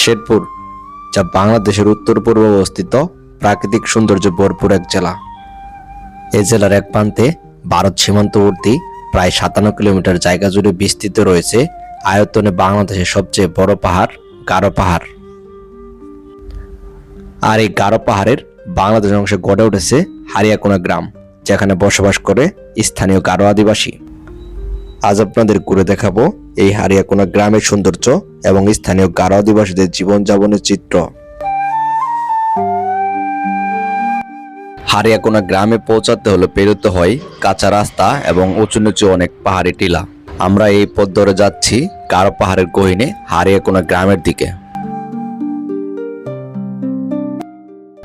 শেরপুর, যা বাংলাদেশের উত্তর পূর্ব অবস্থিত প্রাকৃতিক সৌন্দর্য ভরপুর এক জেলা। এই জেলার এক প্রান্তে ভারত সীমান্তবর্তী প্রায় সাতান্ন কিলোমিটার জায়গা জুড়ে বিস্তৃত রয়েছে আয়তনে বাংলাদেশের সবচেয়ে বড় পাহাড় গারো পাহাড়। আর এই গারো পাহাড়ের বাংলাদেশ অংশে গড়ে উঠেছে হারিয়াকোনা গ্রাম, যেখানে বসবাস করে স্থানীয় গারো আদিবাসী। আজ আপনাদের ঘুরে দেখাবো এই হারিয়াকোনা গ্রামের সৌন্দর্য এবং স্থানীয় গারো আদিবাসীদের জীবনযাপনের চিত্র। হারিয়াকোনা গ্রামে পৌঁছাতে হলে পেরোতে হয় কাঁচা রাস্তা এবং উঁচু নিচু অনেক পাহাড়ি টিলা। আমরা এই পথ ধরে যাচ্ছি গারো পাহাড়ের গহিনে হারিয়াকোনা গ্রামের দিকে।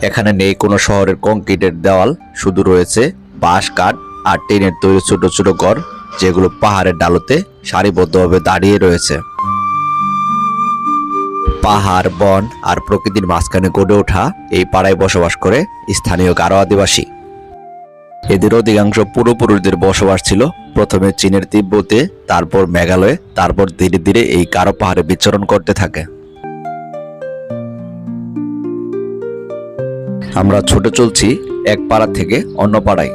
এখানে নেই কোনো শহরের কংক্রিটের দেওয়াল, শুধু রয়েছে বাঁশ কাঠ আর টিনের তৈরি ছোট ছোট ঘর। যেগুলো পাহাড়ের ডালতে সারিবদ্ধভাবে দাঁড়িয়ে রয়েছে। পাহাড়, বন আর প্রকৃতির মাঝখানে গড়ে ওঠা এই পাড়ায় বসবাস করে স্থানীয় গারো আদিবাসী। এদের অধিকাংশ পূর্বপুরুষদের বসবাস ছিল প্রথমে চীনের তিব্বতে, তারপর মেঘালয়ে, তারপর ধীরে ধীরে এই গারো পাহাড়ে বিচরণ করতে থাকে। আমরা ছুটে চলছি এক পাড়া থেকে অন্য পাড়ায়।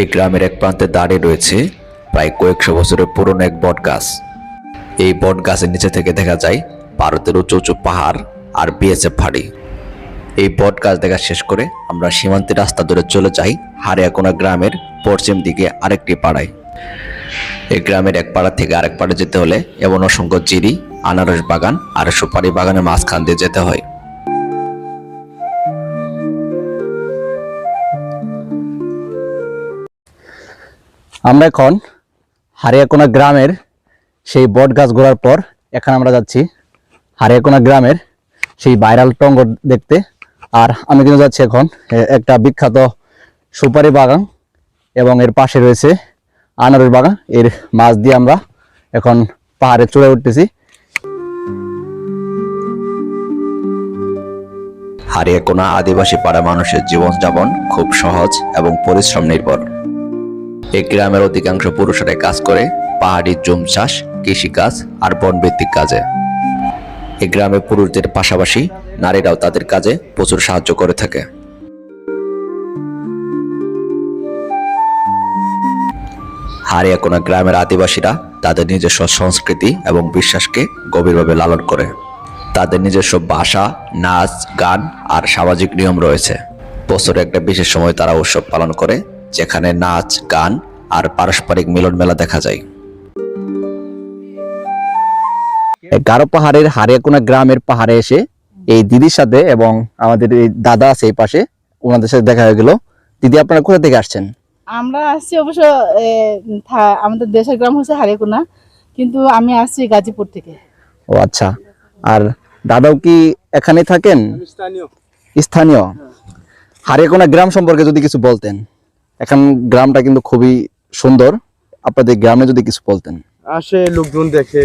এই গ্রামের এক প্রান্তে দাঁড়িয়ে রয়েছে প্রায় কয়েকশো বছরের পুরনো এক বট গাছ এই বট গাছের নিচে থেকে দেখা যায় ভারতের উঁচু উঁচু পাহাড় আর বিএসএফ ফাঁড়ি এই বট গাছ দেখা শেষ করে আমরা সীমান্তের রাস্তা ধরে চলে যাই হারিয়াকোনা গ্রামের পশ্চিম দিকে আরেকটি পাড়ায়। এই গ্রামের এক পাড়া থেকে আরেক পাড়ে যেতে হলে এমন অসংখ্য চিরি, আনারস বাগান আর সুপারি বাগানের মাঝখান দিয়ে যেতে হয়। আমরা এখন হারিয়াকোনা গ্রামের সেই বট গাছ ঘোরার পর এখানে আমরা যাচ্ছি হারিয়াকোনা গ্রামের সেই ভাইরাল টঙ্গ দেখতে। আর আমি কিন্তু যাচ্ছি এখন একটা বিখ্যাত সুপারি বাগান এবং এর পাশে রয়েছে আনারস বাগান। এর মাছ দিয়ে আমরা এখন পাহাড়ে চড়ে উঠতেছি। হারিয়াকোনা আদিবাসী পাড়া মানুষের জীবনযাপন খুব সহজ এবং পরিশ্রম নির্ভর। এই গ্রামের অধিকাংশ পুরুষরাই কাজ করে, পাহাড়ি জুম চাষ কৃষিকাজ আর বনভিত্তিক কাজে। এই গ্রামে পুরুষদের পাশাপাশি নারীরাও তাদের কাজে প্রচুর সাহায্য করে থাকে। হারিয়াকোনা গ্রামের আদিবাসীরা তাদের নিজস্ব সংস্কৃতি এবং বিশ্বাসকে গভীরভাবে লালন করে। তাদের নিজস্ব ভাষা, নাচ, গান আর সামাজিক নিয়ম রয়েছে। বছরে একটা বিশেষ সময় তারা উৎসব পালন করে যেখানে নাচ গান আর পারস্পরিক মিলন মেলা দেখা যায়। এই গারো পাহাড়ের হারিয়াকোনা গ্রামের পাহাড়ে এসে এই দিদির সাথে এবং আমাদের এই দাদা আছে এই পাশে ওনাদের সাথে দেখা হয়ে গেল। দিদি আপনারা কোথা থেকে আসছেন? আমরা আসছি অবশ্য এ, থা- আমাদের দেশের গ্রাম হচ্ছে হারিকুনা কিন্তু আমি আসছি গাজীপুর থেকে। ও আচ্ছা আর দাদাও কি এখানে থাকেন? স্থানীয়। হারিয়াকোনা গ্রাম সম্পর্কে যদি কিছু বলতেন। এখন গ্রামটা কিন্তু খুবই সুন্দর। আপনাদের গ্রামে যদি কিছু বলতেন। আসে লোকজন দেখে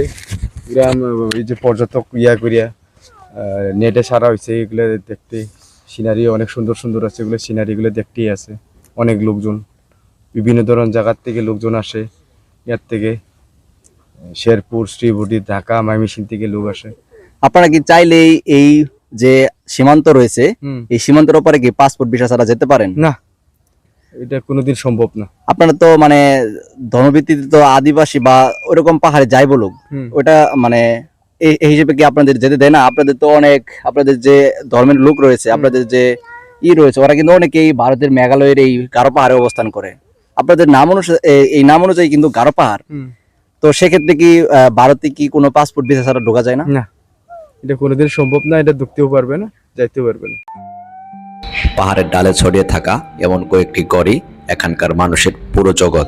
গ্রাম এই যে পর্যটক ইয়া করিয়া নেটে সারা হয়েছে এগুলো দেখতে সিনারি অনেক সুন্দর সুন্দর আছে এগুলো সিনারিগুলো দেখতেই আছে। অনেক লোকজন বিভিন্ন ধরনের জায়গার থেকে লোকজন আসে ইয়ার থেকে শেরপুর শ্রীবুটি ঢাকা মাইমিসিং থেকে লোক আসে। আপনারা কি চাইলেই এই যে সীমান্ত রয়েছে এই সীমান্তের ওপরে কি পাসপোর্ট ভিসা ছাড়া যেতে পারেন? না। এটা কোনোদিন সম্ভব না। আপনারা তো মানে ধর্মভিত্তিতে তো আদিবাসী বা ওরকম পাহাড়ে যাই বলুক ওটা মানে এই হিসেবে কি আপনাদের যেতে দেয় না? আপনাদের তো অনেক আপনাদের যে ধর্মের লোক রয়েছে আপনাদের যে ই রয়েছে ওরা কিন্তু অনেকেই ভারতের মেঘালয়ের এই গারো পাহাড়ে অবস্থান করে। আপনাদের নাম অনুসারে এই নাম অনুযায়ী কিন্তু গারো পাহাড়। তো সেক্ষেত্রে কি ভারতে কি কোনো পাসপোর্ট ভিসা ছাড়া ঢোকা যায় না? না। এটা কোনোদিন সম্ভব না এটা ঢুকতেও পারবে না যাইতেও পারবে না। পাহাড়ের ডালে ছড়িয়ে থাকা এমন কয়েকটি গড়ি এখানকার মানুষের পুরো জগৎ।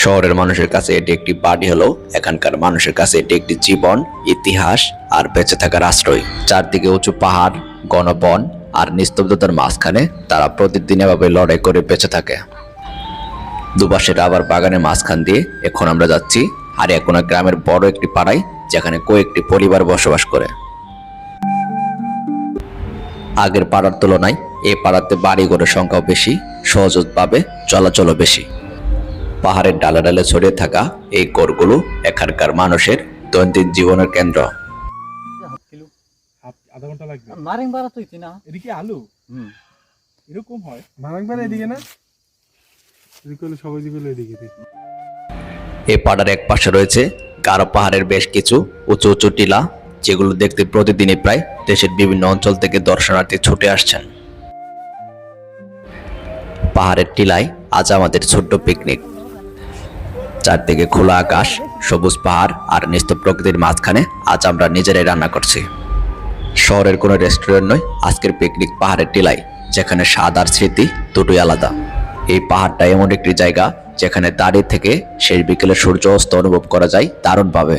শহরের মানুষের কাছে এটি একটি বাড়ি হলেও এখানকার মানুষের কাছে এটি একটি জীবন, ইতিহাস আর বেঁচে থাকার আশ্রয়। চারদিকে উঁচু পাহাড়, গণবন আর নিস্তব্ধতার মাঝখানে তারা প্রতিদিন এভাবে লড়াই করে বেঁচে থাকে। দুপাশের আবার বাগানের মাঝখান দিয়ে এখন আমরা যাচ্ছি হারিয়াকোনা গ্রামের বড় একটি পাড়ায়, যেখানে কয়েকটি পরিবার বসবাস করে। আগের পাড়ার তুলনায় এ পাড়াতে বাড়িঘরের সংখ্যাও বেশি সহজভাবে চলাচলও বেশি। পাহাড়ের ডালে ডালে ছড়িয়ে থাকা এই গড়গুলো এখানকার মানুষের দৈনন্দিন জীবনের কেন্দ্র। আধা ঘণ্টা লাগবে। নারিং বাড়া না। এদিকে আলু? এরকম হয়? মারাংবার এদিকে না? এদিকে হলো সবাই দিকে এদিকে এই পাড়ার এক পাশে রয়েছে গারো পাহাড়ের বেশ কিছু উঁচু উঁচু টিলা যেগুলো দেখতে প্রতিদিনই প্রায় দেশের বিভিন্ন অঞ্চল থেকে দর্শনার্থী ছুটে আসছেন। পাহাড়ের টিলায় আজ আমাদের ছোট্ট পিকনিক চারদিকে খোলা আকাশ, সবুজ পাহাড় আর নিস্ত প্রকৃতির মাঝখানে আজ আমরা নিজেরাই রান্না করছি। শহরের কোনো রেস্টুরেন্ট নয়, আজকের পিকনিক পাহাড়ের টিলায়, যেখানে স্বাদ আর স্মৃতি দুটোই আলাদা। এই পাহাড়টা এমন একটি জায়গা, যেখানে দাঁড়িয়ে থেকে শেষ বিকেলে সূর্য অস্ত অনুভব করা যায় দারুণভাবে।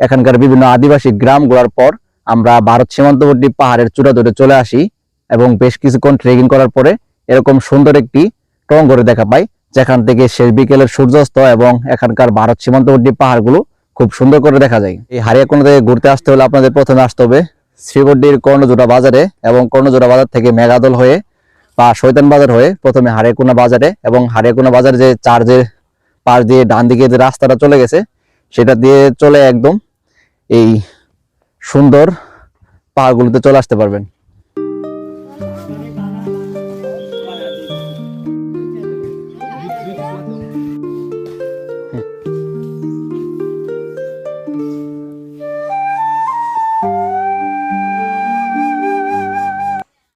এখানকার বিভিন্ন আদিবাসী গ্রাম ঘোরার পর আমরা ভারত সীমান্তবর্তী পাহাড়ের চূড়া ধরে চলে আসি এবং বেশ কিছুক্ষণ ট্রেকিং করার পরে এরকম সুন্দর একটি টঙ্গরে দেখা পাই, যেখান থেকে শেষ বিকেলের সূর্যাস্ত এবং এখানকার ভারত সীমান্তবর্তী পাহাড়গুলো খুব সুন্দর করে দেখা যায়। এই হারিয়াকোনা থেকে ঘুরতে আসতে হলে আপনাদের প্রথমে আসতে হবে শ্রীবড্ডির কর্ণজোড়া বাজারে এবং কর্ণজোড়া বাজার থেকে মেঘাদল হয়ে বা শৈতান বাজার হয়ে প্রথমে হারিয়াকোনা বাজারে এবং হারিয়াকোনা বাজারে যে চার্জের পাশ দিয়ে ডান দিকে যে রাস্তাটা চলে গেছে, সেটা দিয়ে চলে একদম এই সুন্দর পাহাড়গুলোতে চলে আসতে পারবেন।